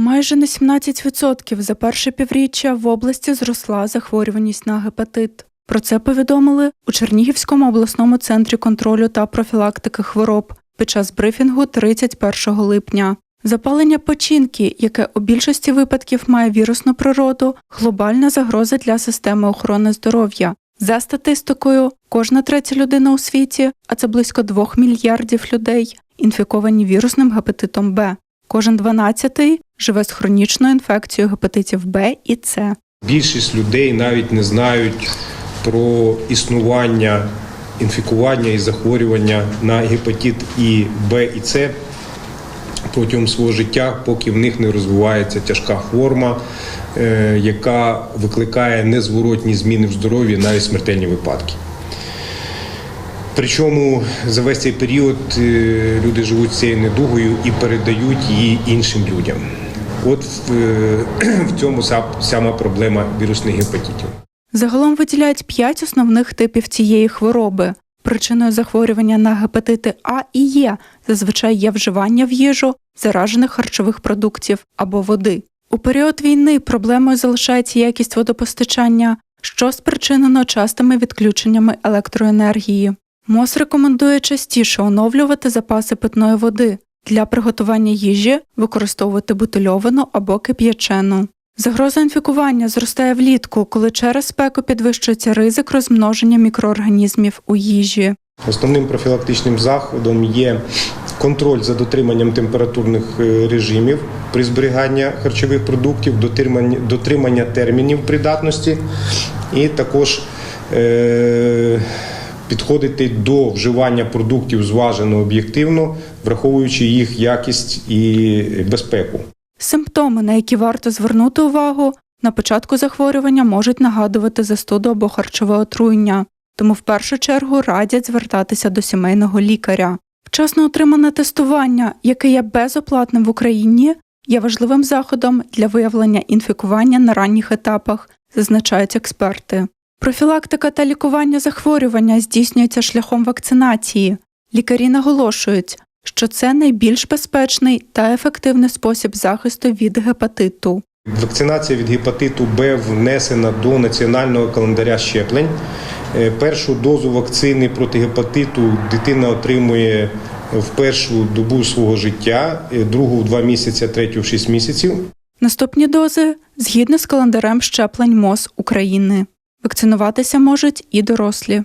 Майже на 17% за перше півріччя в області зросла захворюваність на гепатит. Про це повідомили у Чернігівському обласному центрі контролю та профілактики хвороб під час брифінгу 31 липня. Запалення печінки, яке у більшості випадків має вірусну природу, глобальна загроза для системи охорони здоров'я. За статистикою, кожна третя людина у світі, а це близько 2 мільярдів людей, інфіковані вірусним гепатитом Б. Кожен дванадцятий живе з хронічною інфекцією гепатитів Б і С. Більшість людей навіть не знають про існування інфікування і захворювання на гепатит І, Б і С протягом свого життя, поки в них не розвивається тяжка форма, е, яка викликає незворотні зміни в здоров'ї, навіть смертельні випадки. Причому за весь цей період е, люди живуть цією недугою і передають її іншим людям. От в, е, цьому са- сама проблема вірусних гепатитів. Загалом виділяють п'ять основних типів цієї хвороби. Причиною захворювання на гепатити А і Є зазвичай є вживання в їжу заражених харчових продуктів або води. У період війни проблемою залишається якість водопостачання, що спричинено частими відключеннями електроенергії. МОЗ рекомендує частіше оновлювати запаси питної води. Для приготування їжі використовувати бутильовану або кип'ячену. Загроза інфікування зростає влітку, коли через спеку підвищується ризик розмноження мікроорганізмів у їжі. Основним профілактичним заходом є контроль за дотриманням температурних е, режимів при зберіганні харчових продуктів, дотримання, термінів придатності і також е, підходити до вживання продуктів зважено об'єктивно, враховуючи їх якість і безпеку. Симптоми, на які варто звернути увагу, на початку захворювання можуть нагадувати застуду або харчове отруєння, тому в першу чергу радять звертатися до сімейного лікаря. Вчасно отримане тестування, яке є безоплатним в Україні, є важливим заходом для виявлення інфікування на ранніх етапах, зазначають експерти. Профілактика та лікування захворювання здійснюється шляхом вакцинації. Лікарі наголошують, що це найбільш безпечний та ефективний спосіб захисту від гепатиту. Вакцинація від гепатиту Б внесена до національного календаря щеплень. Е, Першу дозу вакцини проти гепатиту дитина отримує в першу добу свого життя, е, другу в 2 місяці, третю в 6 місяців. Наступні дози згідно з календарем щеплень МОЗ України. Вакцинуватися можуть і дорослі.